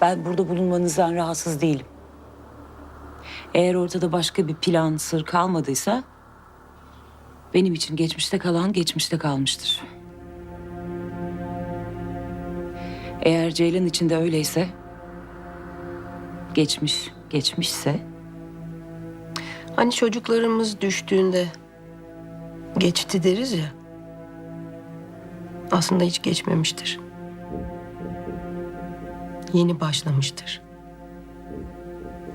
Ben burada bulunmanızdan rahatsız değilim. Eğer ortada başka bir plan, sır kalmadıysa... ...benim için geçmişte kalan geçmişte kalmıştır. Eğer Ceylan için de öyleyse... ...geçmiş, geçmişse... Hani çocuklarımız düştüğünde geçti deriz ya. Aslında hiç geçmemiştir. Yeni başlamıştır.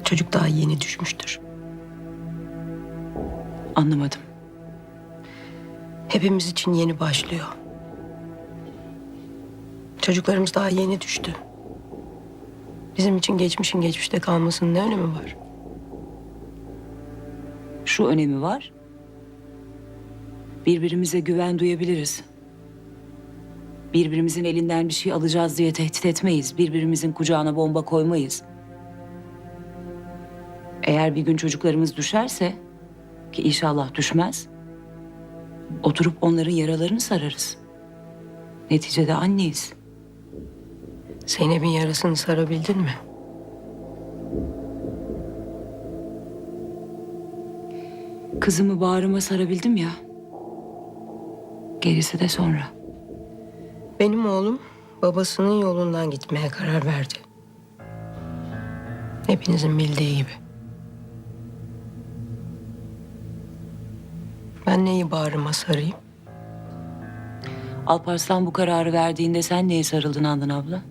Çocuk daha yeni düşmüştür. ...anlamadım. Hepimiz için yeni başlıyor. Çocuklarımız daha yeni düştü. Bizim için geçmişin geçmişte kalmasının ne önemi var? Şu önemi var. Birbirimize güven duyabiliriz. Birbirimizin elinden bir şey alacağız diye tehdit etmeyiz. Birbirimizin kucağına bomba koymayız. Eğer bir gün çocuklarımız düşerse ki inşallah düşmez. Oturup onların yaralarını sararız. Neticede anneyiz. Zeynep'in yarasını sarabildin mi? Kızımı bağrıma sarabildim ya. Gerisi de sonra. Benim oğlum babasının yolundan gitmeye karar verdi. Hepinizin bildiği gibi. Ben neyi bağrıma sarayım? Alparslan bu kararı verdiğinde sen neye sarıldın Handan abla?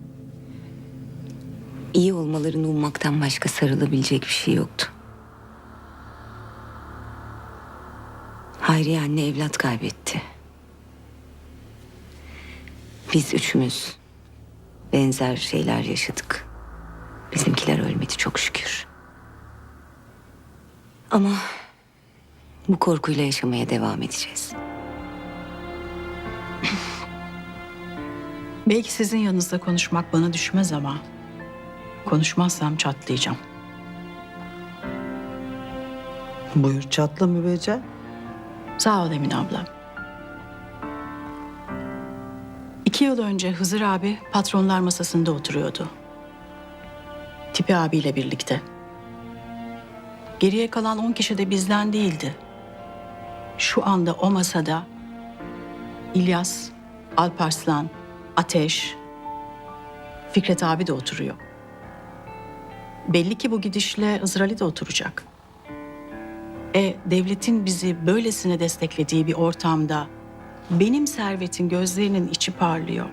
İyi olmalarını ummaktan başka sarılabilecek bir şey yoktu. Hayriye anne evlat kaybetti. Biz üçümüz benzer şeyler yaşadık. Bizimkiler ölmedi çok şükür. Ama bu korkuyla yaşamaya devam edeceğiz. Belki sizin yanınızda konuşmak bana düşmez ama konuşmazsam çatlayacağım. Buyur çatla mübeccel. Sağ ol Emin abla. İki yıl önce Hızır abi patronlar masasında oturuyordu. Tipi abiyle birlikte. Geriye kalan on kişi de bizden değildi. Şu anda o masada İlyas, Alparslan, Ateş, Fikret abi de oturuyor. Belli ki bu gidişle Hızır Ali de oturacak. E devletin bizi böylesine desteklediği bir ortamda benim servetin gözlerinin içi parlıyor.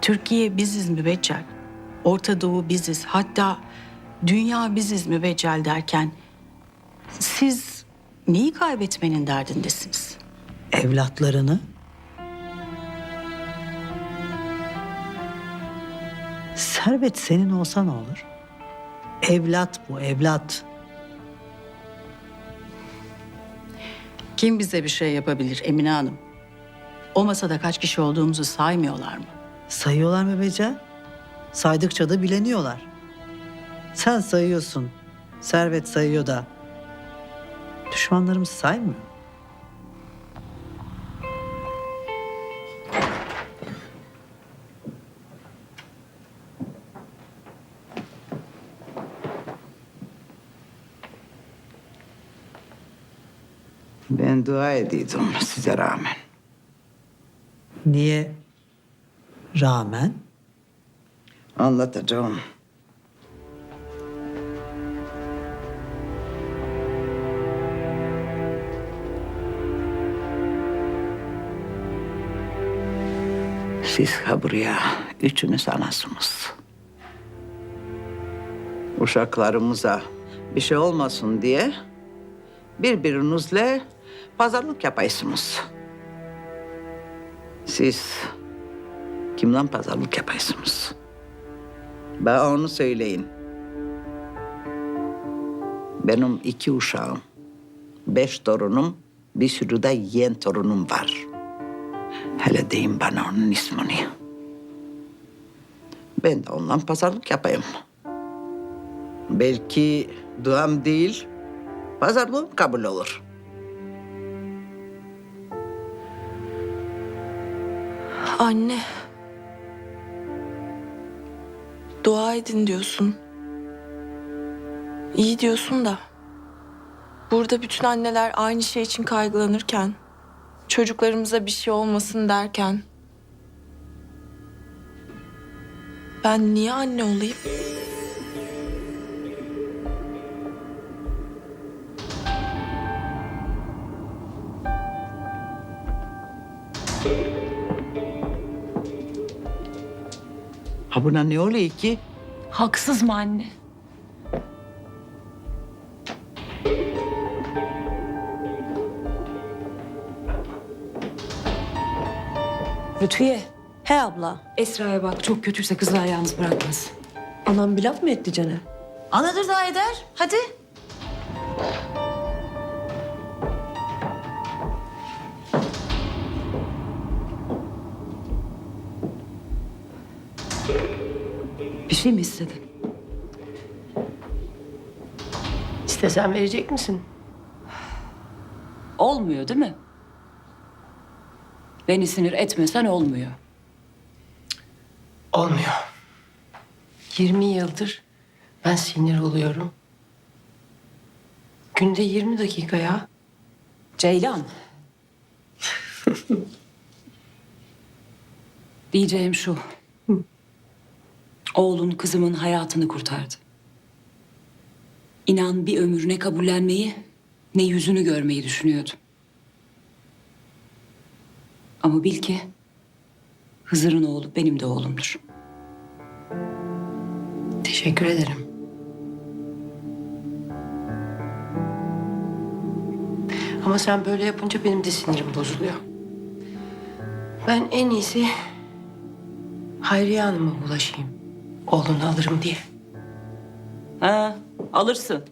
Türkiye biziz mübeccel. Orta Doğu biziz. Hatta dünya biziz mübeccel derken siz neyi kaybetmenin derdindesiniz? Evlatlarını. Servet senin olsa ne olur? Evlat bu evlat. Kim bize bir şey yapabilir Emine Hanım? O masada kaç kişi olduğumuzu saymıyorlar mı? Sayıyorlar mübeccel. Saydıkça da bileniyorlar. Sen sayıyorsun. Servet sayıyor da. Düşmanlarımız saymıyor. Ben dua ediyordum size rağmen. Niye rağmen? Anlatacağım. Siz ha buraya üçünüz anasınız. Uşaklarımıza bir şey olmasın diye birbirinizle pazarlık yapaysınız. Siz kimden pazarlık yapaysınız? Bana onu söyleyin. Benim iki uşağım, beş torunum, bir sürü de yeğen torunum var. Hele deyin bana onun ismini. Ben de ondan pazarlık yapayım. Belki duam değil, pazarlığım kabul olur. Anne. Dua edin diyorsun. İyi diyorsun da. Burada bütün anneler aynı şey için kaygılanırken, çocuklarımıza bir şey olmasın derken ben niye anne olayım? Ha buna ne oluyor ki? Haksız mı anne? Lütfiye, He abla. Esra'ya bak çok kötüyse kızlar yalnız bırakmaz. Anam bir laf mı etti Caner? Anadır da eder. Hadi. Şey mi istedin? İstesen verecek misin? Olmuyor değil mi? Beni sinir etmesen olmuyor. Olmuyor. 20 yıldır ben sinir oluyorum. Günde 20 dakika ya. Ceylan. Diyeceğim şu. Oğlun kızımın hayatını kurtardı. İnan bir ömür ne kabullenmeyi ne yüzünü görmeyi düşünüyordum. Ama bil ki Hızır'ın oğlu benim de oğlumdur. Teşekkür ederim. Ama sen böyle yapınca benim de sinirim bozuluyor. Ben en iyisi Hayriye Hanım'a bulaşayım. Oğlunu alırım diye. Ha, alırsın.